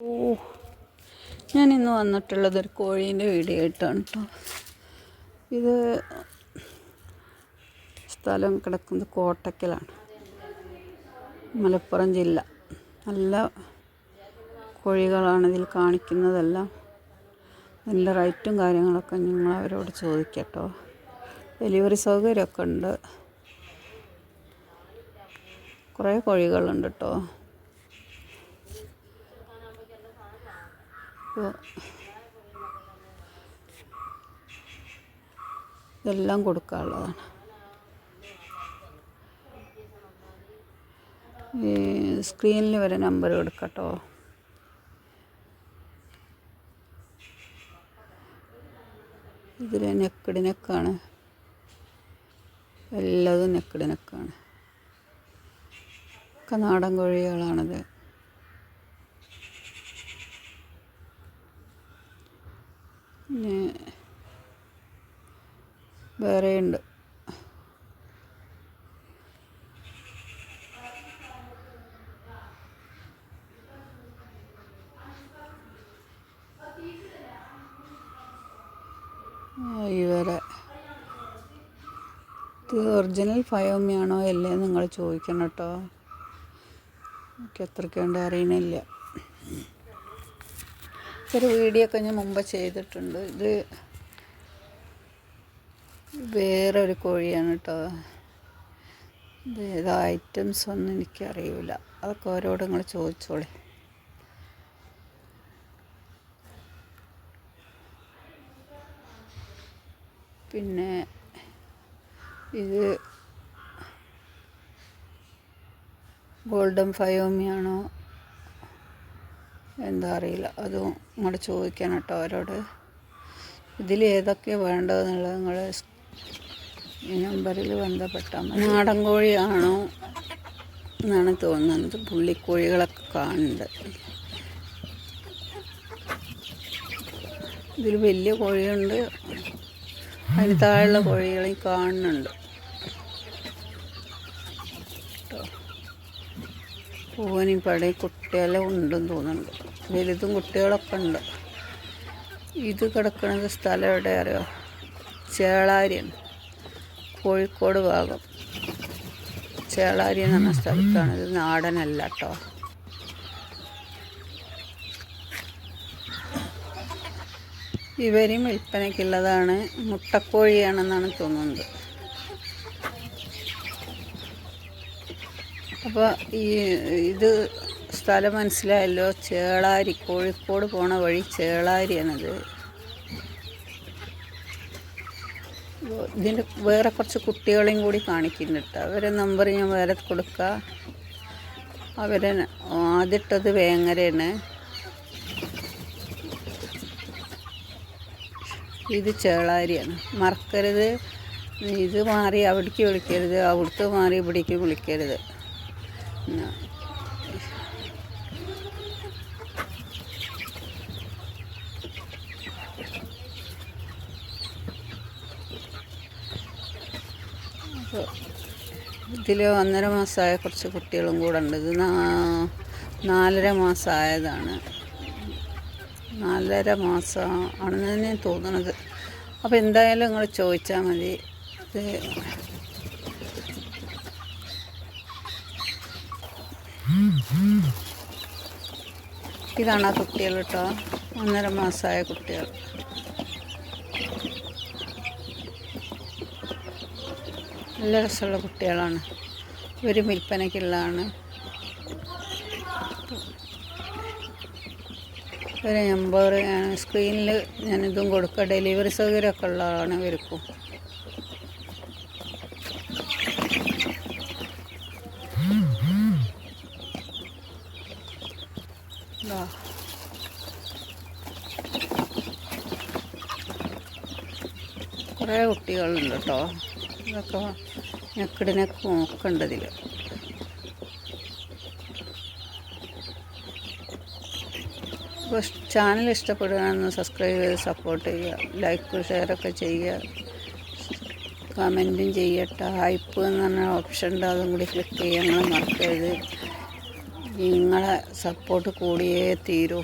ഓ ഞാൻ ഇന്ന് വന്നിട്ടുള്ളത് ഒരു കോഴീന്റെ വീഡിയോ ആയിട്ടാണ് കേട്ടോ ഇത് സ്ഥലം കിടക്കുന്നത് കോട്ടക്കലാണ്. മലപ്പുറം ജില്ല. നല്ല കോഴികളാണ് ഇതിൽ കാണിക്കുന്നതെല്ലാം. നല്ല റൈറ്റും കാര്യങ്ങളൊക്കെ നിങ്ങൾ അവരോട് ചോദിക്കട്ടോ. ഡെലിവറി സൗകര്യമൊക്കെ ഉണ്ട്. കുറേ കോഴികളുണ്ട് കേട്ടോ ഇതെല്ലാം കൊടുക്കാനുള്ളതാണ്. ഈ സ്ക്രീനിൽ വരെ നമ്പർ കൊടുക്കട്ടോ. ഇതിൽ നെക്കടി നെക്കാണ്. എല്ലാതും നെക്കടി നെക്കാണ്. ഒക്കെ നാടൻ കോഴികളാണിത് പിന്നെ വേറെയുണ്ട്. ഇവരെ ഇത് ഒറിജിനൽ ഫയോമിയാണോ അല്ലേ നിങ്ങൾ ചോദിക്കണം കേട്ടോ. എനിക്ക് അത്രയ്ക്കുണ്ട് അറിയണില്ല. ഒരു വീഡിയോ ഒക്കെ ഞാൻ മുമ്പ് ചെയ്തിട്ടുണ്ട്. ഇത് വേറെ ഒരു കോഴിയാണ് കേട്ടോ. ഇത് ഏതാ ഐറ്റംസ് ഒന്നും എനിക്കറിയില്ല അതൊക്കെ ഓരോട് നിങ്ങൾ ചോദിച്ചോളെ. പിന്നെ ഇത് ഗോൾഡൻ ഫയോമിയാണോ എന്താ അറിയില്ല. അതും ഇങ്ങോട്ട് ചോദിക്കണം കേട്ടോ അവരോട്. ഇതിൽ ഏതൊക്കെയാണ് വേണ്ടതെന്നുള്ളത് നിങ്ങൾ ഈ നമ്പറിൽ ബന്ധപ്പെട്ടാൽ നാടൻ കോഴിയാണോ എന്നാണ് തോന്നുന്നത്. പുള്ളിക്കോഴികളൊക്കെ കാണുന്നുണ്ട്. ഇതിൽ വലിയ കോഴിയുണ്ട്. അതിന് താഴെയുള്ള കോഴികളെ കാണുന്നുണ്ട്. പൂവനും പടയും കുട്ടികളെ ഉണ്ടെന്ന് തോന്നുന്നുണ്ട്. വലുതും കുട്ടികളൊക്കെ ഉണ്ട്. ഇത് കിടക്കുന്നത് സ്ഥലം എവിടെ അറിയോ? ചേളാരിയാണ് കോഴിക്കോട് ഭാഗം. ചേളാരി എന്ന് സ്ഥലത്താണ്. ഇത് നാടനല്ല കേട്ടോ ഇവരും വിൽപ്പനയ്ക്കുള്ളതാണ്. മുട്ടക്കോഴിയാണെന്നാണ് തോന്നുന്നത്. അപ്പോൾ ഈ ഇത് സ്ഥലം മനസ്സിലായല്ലോ? ചേളാരി കോഴിക്കോട് പോണ വഴി ചേളാരിയാണത്. ഇതിന്റെ വേറെ കുറച്ച് കുട്ടികളെയും കൂടി കാണിക്കുന്നുണ്ട് അവരെ നമ്പർ ഞാൻ വേറെ കൊടുക്കുക അവരെ ആദ്യട്ടത് വേങ്ങരയാണ്. ഇത് ചേളാരിയാണ്. മറക്കരുത്. ഇത് മാറി അവിടേക്ക് വിളിക്കരുത്. അവിടുത്തെ മാറി ഇവിടേക്ക് വിളിക്കരുത്. ഇതിൽ ഒന്നര മാസമായ കുറച്ച് കുട്ടികളും കൂടെ ഉണ്ട്. ഇത് നാലര മാസമായതാണ് നാലര മാസം ആണെന്ന് തന്നെ തോന്നണത്. അപ്പോൾ എന്തായാലും നിങ്ങൾ ചോദിച്ചാൽ മതി. ഇത് ഇതാണ് ആ കുട്ടികൾ കേട്ടോ ഒന്നര മാസമായ കുട്ടികൾ. നല്ല രസമുള്ള കുട്ടികളാണ്. ഒരു വിൽപ്പനയ്ക്കുള്ളതാണ്. ഒരു നമ്പർ സ്ക്രീനിൽ ഞാനിതും കൊടുക്കുക. ഡെലിവറി സൗകര്യമൊക്കെ ഉള്ളതാണ് ഇവർക്കും. കുറേ കുട്ടികളുണ്ട് കേട്ടോ. ഇതൊക്കെ നെക്കിടിനൊക്കെ നോക്കണ്ടതിൽ. അപ്പോൾ ചാനൽ ഇഷ്ടപ്പെടുകയാണെന്ന് സബ്സ്ക്രൈബ് ചെയ്ത് സപ്പോർട്ട് ചെയ്യുക. ലൈക്ക് ഷെയറൊക്കെ ചെയ്യുക. കമന്റും ചെയ്യട്ടെ. ഹൈപ്പ് എന്ന് പറഞ്ഞ ഓപ്ഷൻ ഉണ്ട്. അതും കൂടി ക്ലിക്ക് ചെയ്യാൻ മറക്കരുത്. നിങ്ങളെ സപ്പോർട്ട് കൂടിയേ തീരൂ.